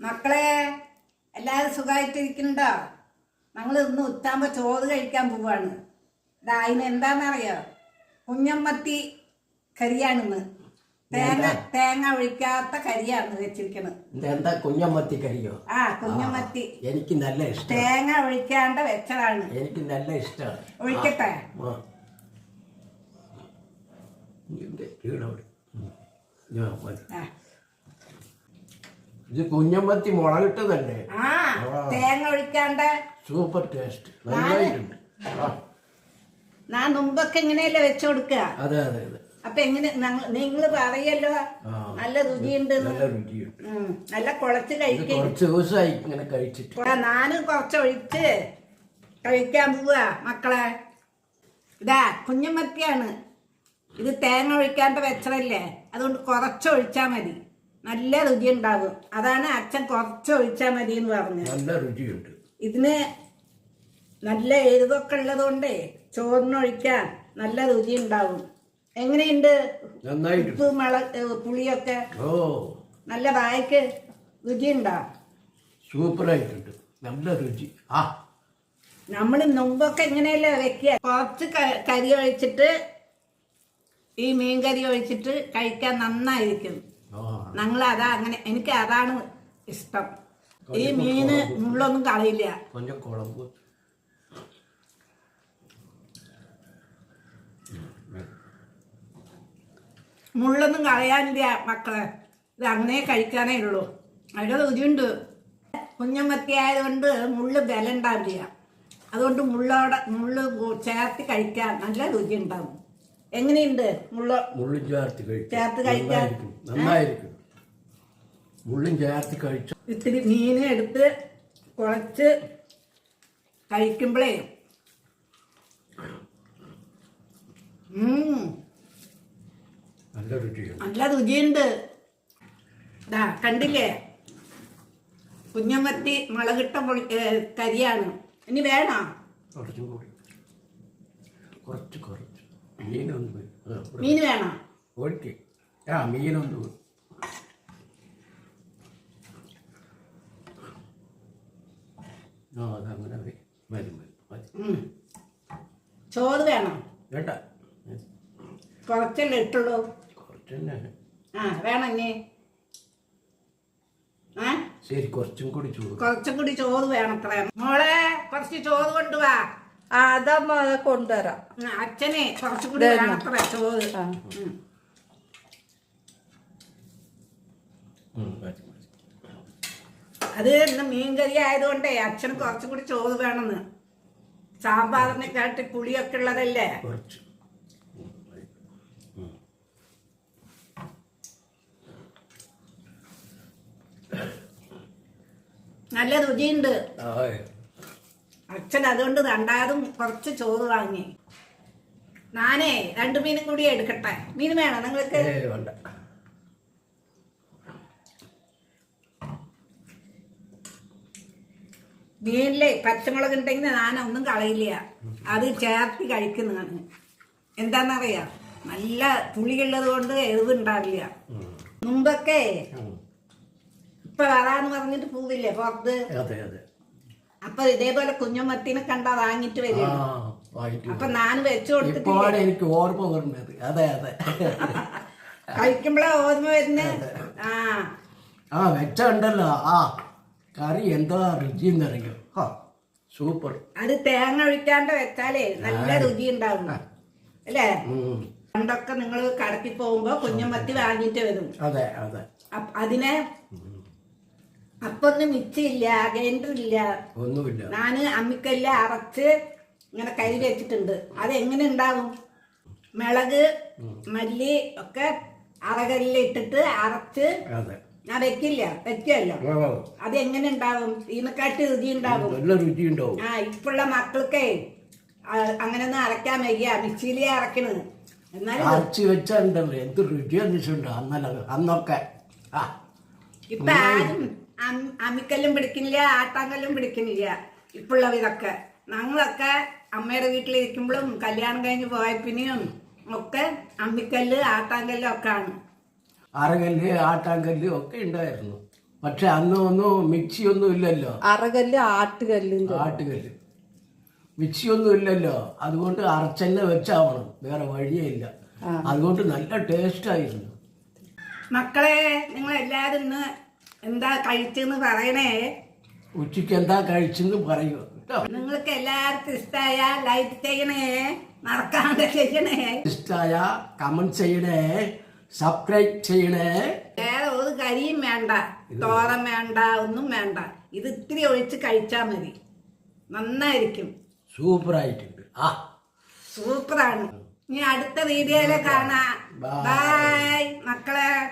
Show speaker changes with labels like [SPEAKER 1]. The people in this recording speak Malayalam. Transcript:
[SPEAKER 1] മക്കളെ എല്ലാവരും സുഖമായിട്ടിരിക്കുന്നുണ്ടോ ഞങ്ങൾ ഇന്ന് ഉത്താകുമ്പോൾ ചോറ് കഴിക്കാൻ പോവാണ്. ഇതാ അതിന് എന്താണെന്നറിയോ കുഞ്ഞമ്മത്തി കരിയാണിന്ന്. തേങ്ങ തേങ്ങ ഒഴിക്കാത്ത കരിയാണ് വെച്ചിരിക്കുന്നത്
[SPEAKER 2] എന്താ കുഞ്ഞമ്മത്തി കരിയോ?
[SPEAKER 1] ആ കുഞ്ഞമ്മത്തി.
[SPEAKER 2] എനിക്ക് നല്ല ഇഷ്ടം.
[SPEAKER 1] തേങ്ങ ഒഴിക്കാണ്ട് വെച്ചതാണ്.
[SPEAKER 2] എനിക്ക് നല്ല ഇഷ്ടമാണ്.
[SPEAKER 1] ഒഴിക്കട്ടെ?
[SPEAKER 2] ആ.
[SPEAKER 1] ആ.
[SPEAKER 2] ഇത് കുഞ്ഞമ്പത്തി മുളകിട്ട്
[SPEAKER 1] തന്നെ തേങ്ങ ഒഴിക്കാണ്ട്.
[SPEAKER 2] സൂപ്പർ ടേസ്റ്റ് നന്നായിട്ടുണ്ട്. ആ,
[SPEAKER 1] ഞാൻ മുമ്പൊക്കെ ഇങ്ങനെയല്ലേ വെച്ചു കൊടുക്കുക.
[SPEAKER 2] അതെ അതെ അതെ.
[SPEAKER 1] അപ്പൊ എങ്ങനെ നിങ്ങൾ പറയല്ലോ.
[SPEAKER 2] ആ.
[SPEAKER 1] നല്ല രുചിയുണ്ട്
[SPEAKER 2] നല്ല
[SPEAKER 1] നല്ല കുളച്ച് കഴിക്കും.
[SPEAKER 2] കുറച്ച് ദിവസമായി ഇങ്ങനെ കഴിച്ചിട്ട്.
[SPEAKER 1] ആ, ഞാനും കുറച്ച് ഒഴിച്ച് കഴിക്കാൻ പോവാ മക്കളെ. ഇതാ കുഞ്ഞുമത്തിയാണ് ഇത് തേങ്ങ ഒഴിക്കാണ്ട് വെച്ചതല്ലേ? അതുകൊണ്ട് കുറച്ച് ഒഴിച്ചാൽ മതി. നല്ല രുചി ഉണ്ടാകും അതാണ് അച്ഛൻ കുറച്ച് ഒഴിച്ചാൽ മതി എന്ന് പറഞ്ഞത്.
[SPEAKER 2] നല്ല രുചിയുണ്ട്.
[SPEAKER 1] ഇതിന് നല്ല എരിവൊക്കെ ഉള്ളതുകൊണ്ട് ചോറിനൊഴിക്കാൻ നല്ല രുചി ഉണ്ടാവും എങ്ങനെയുണ്ട് ഉപ്പ് മുള പുളിയൊക്കെ?
[SPEAKER 2] ഓ.
[SPEAKER 1] നല്ല രുചി രുചിയുണ്ടോ?
[SPEAKER 2] സൂപ്പറായിട്ടുണ്ട്. നല്ല രുചി. ആ.
[SPEAKER 1] നമ്മൾ മുമ്പൊക്കെ എങ്ങനെയല്ലേ വെക്കുക. കുറച്ച് കരി ഒഴിച്ചിട്ട് ഈ മീൻ കറി ഒഴിച്ചിട്ട് കഴിക്കാൻ നന്നായിരിക്കും. ഞങ്ങൾ അതാ അങ്ങനെ എനിക്ക് അതാണ് ഇഷ്ടം. ഈ മീന് മുള്ളൊന്നും കളയില്ല.
[SPEAKER 2] കൊഞ്ചം കുളമ്പ്.
[SPEAKER 1] മുള്ളൊന്നും കളയാനില്ല മക്കളെ. ഇത് അങ്ങനെ കഴിക്കാനേ ഉള്ളൂ. അതിന്റെ രുചിയുണ്ട്. കുഞ്ഞമ്മത്തി ആയതുകൊണ്ട് മുള്ള് ബലം ഉണ്ടാവില്ല. അതുകൊണ്ട് മുള്ളോടെ മുള്ള് ചേർത്ത് കഴിക്കാൻ നല്ല രുചി ഉണ്ടാവും എങ്ങനെയുണ്ട് മുള്ള?
[SPEAKER 2] മുള്ളും ചേർത്ത്
[SPEAKER 1] ചേർത്ത് കഴിക്കാൻ.
[SPEAKER 2] നന്നായിരിക്കും. നന്നായിരിക്കും ചേർത്തി കഴിച്ചു.
[SPEAKER 1] ഇത്തിരി മീൻ എടുത്ത് കുഴച്ച് കഴിക്കുമ്പോഴേ
[SPEAKER 2] നല്ല രുചിയുണ്ട്.
[SPEAKER 1] നല്ല രുചിയുണ്ട്. ദാ കണ്ടില്ലേ? കുഞ്ഞമ്മത്തി മുളകിട്ട പൊളി കരിയാണ്. ഇനി വേണോ?
[SPEAKER 2] കുറച്ചും കൂടി. കുറച്ച് കുറച്ച്. മീനൊന്ന്
[SPEAKER 1] മീൻ വേണോ?
[SPEAKER 2] ഓക്കെ ആ മീനൊന്ന് പോയി. ആ അതങ്ങനെ മതി മതി
[SPEAKER 1] ചോറ് വേണോ?
[SPEAKER 2] വേണ്ട.
[SPEAKER 1] കുറച്ചല്ലേ ഇട്ടുള്ളൂ?
[SPEAKER 2] കുറച്ച് തന്നെ
[SPEAKER 1] ആ വേണം ഇനി. ആ?
[SPEAKER 2] ശരി കുറച്ചും കൂടി ചൂട്
[SPEAKER 1] കുറച്ചും കൂടി ചോറ് വേണത്രേ മോളെ കുറച്ച് ചോറ് കൊണ്ടുവാ.
[SPEAKER 3] അതമ്മ കൊണ്ടുവരാം.
[SPEAKER 1] അച്ഛനെ കുറച്ചും കൂടി അത്ര ചോറ്.
[SPEAKER 3] ആ.
[SPEAKER 1] ഉം.
[SPEAKER 2] ഉം, മതി മതി
[SPEAKER 1] അത് ഇന്ന് മീൻകറി ആയതുകൊണ്ടേ അച്ഛന് കുറച്ചും കൂടി ചോറ് വേണമെന്ന്. സാമ്പാറിനെ കാട്ടി പുളിയൊക്കെ ഉള്ളതല്ലേ?
[SPEAKER 2] കുറച്ച്.
[SPEAKER 1] നല്ല രുചിയുണ്ട്. അച്ഛൻ അതുകൊണ്ട് രണ്ടാമതും കുറച്ച് ചോറ് വാങ്ങി. നാനേ രണ്ടു മീനും കൂടി എടുക്കട്ടെ? മീൻ വേണോ നിങ്ങൾക്ക്
[SPEAKER 2] ഏ വേണ്ട
[SPEAKER 1] മീനിലെ പച്ചമുളക് ഉണ്ടെങ്കിൽ ഞാനൊന്നും കളയില്ല. അത് ചേർത്ത് കഴിക്കുന്നതാണ്. എന്താണെന്നറിയാം? നല്ല പുളിയുള്ളത് കൊണ്ട് എഴുതി ഉണ്ടാവില്ല
[SPEAKER 2] ഉം.
[SPEAKER 1] മുമ്പൊക്കെ. ഇപ്പൊ വരാന്ന് പറഞ്ഞിട്ട് പോവില്ലേ പുറത്ത്? അപ്പൊ ഇതേപോലെ കുഞ്ഞമ്മത്തിനെ കണ്ടാ വാങ്ങിട്ട് വരും അപ്പൊ ഞാൻ വെച്ചു
[SPEAKER 2] കൊടുത്തിട്ട് എനിക്ക് ഓർമ്മ വരുന്നത്. അതെ അതെ.
[SPEAKER 1] കഴിക്കുമ്പോഴാ ഓർമ്മ വരുന്നത് ആ.
[SPEAKER 2] ആ വെച്ചുണ്ടല്ലോ ആ. കറി എന്താ രുചി എന്നറിയോ? ആ സൂപ്പർ.
[SPEAKER 1] അത് തേങ്ങ ഒഴിക്കാണ്ട് വെച്ചാലേ നല്ല രുചി ഉണ്ടാവും അല്ലേ. പണ്ടൊക്കെ നിങ്ങൾ കടത്തി പോകുമ്പോ കുഞ്ഞമ്മത്തി വാങ്ങിട്ട് വരും.
[SPEAKER 2] അതെ അതെ.
[SPEAKER 1] അതിനെ അപ്പൊന്നും മിച്ചില്ല ഗ്രൈൻഡർ ഇല്ല
[SPEAKER 2] ഒന്നുമില്ല.
[SPEAKER 1] ഞാൻ അമ്മിക്കല്ല അറച്ച് ഇങ്ങനെ കരി വെച്ചിട്ടുണ്ട്. അത് എങ്ങനെ ഉണ്ടാവും? മിളക് മല്ലി ഒക്കെ അറകല്ലിട്ടിട്ട്
[SPEAKER 2] അറച്ച്
[SPEAKER 1] ഞാൻ വെക്കില്ല വെക്കുമല്ലോ
[SPEAKER 2] ഓ
[SPEAKER 1] അത് എങ്ങനെ ഉണ്ടാവും ഇതിനെക്കാട്ടി രുചി ഉണ്ടാവും
[SPEAKER 2] നല്ല രുചി ഉണ്ടാവും
[SPEAKER 1] ആ ഇപ്പുള്ള മക്കൾക്കേ അങ്ങനെയൊന്നും അരക്കാൻ വയ്യ. മിക്സിയിലേ അരക്കണ് എന്നാലും
[SPEAKER 2] അരച്ച് വെച്ചുണ്ടല്ലോ എന്ത് രുചി അന്നല്ല അന്നൊക്കെ. ആ.
[SPEAKER 1] ഇപ്പൊ ആരും അമ്മിക്കല്ലും പിടിക്കുന്നില്ല ആട്ടാങ്കല്ലും പിടിക്കുന്നില്ല ഇപ്പുള്ള ഇതൊക്കെ. ഞങ്ങളൊക്കെ അമ്മയുടെ വീട്ടിലിരിക്കുമ്പോഴും കല്യാണം കഴിഞ്ഞ് പോയപ്പിനെയും ഒക്കെ അമ്മിക്കല്ല് ആട്ടാങ്കല്ലും ഒക്കെ ആണ്
[SPEAKER 2] അരകല്ല് ആട്ടാങ്കല്ല് ഒക്കെ ഉണ്ടായിരുന്നു. പക്ഷെ അന്ന് ഒന്നും മിക്സി ഒന്നും ഇല്ലല്ലോ
[SPEAKER 3] അറകല്ല് ആട്ടുകല്ല്
[SPEAKER 2] ആട്ടുകല്ല്. മിക്സി ഒന്നും ഇല്ലല്ലോ. അതുകൊണ്ട് അരച്ചെണ്ണ വെച്ചാവണം. വേറെ വഴിയേ ഇല്ല. അതുകൊണ്ട് നല്ല ടേസ്റ്റ് ആയിരുന്നു.
[SPEAKER 1] മക്കളെ നിങ്ങൾ എല്ലാരും ഇന്ന് എന്താ കഴിച്ചെന്ന് പറയണേ?
[SPEAKER 2] ഉച്ചയ്ക്ക് എന്താ കഴിച്ചെന്ന് പറയൂ
[SPEAKER 1] നിങ്ങൾക്ക് എല്ലാവർക്കും ഇഷ്ടമായ ലൈക്ക് ചെയ്യണേ. മറക്കാണ്ട് ചെയ്യണേ.
[SPEAKER 2] ഇഷ്ടമായ കമന്റ് ചെയ്യണേ. സബ്സ്ക്രൈബ് ചെയ്യണേ.
[SPEAKER 1] വേറെ ഒരു കരിയും വേണ്ട തോരൻ വേണ്ട ഒന്നും വേണ്ട. ഇത് ഇത്തിരി ഒഴിച്ച് കഴിച്ചാൽ മതി. നന്നായിരിക്കും.
[SPEAKER 2] സൂപ്പറായിട്ടുണ്ട്. ആ.
[SPEAKER 1] സൂപ്പറാണ്. ഇനി അടുത്ത വീഡിയോയിലെ കാണാം. ബൈ മക്കളെ.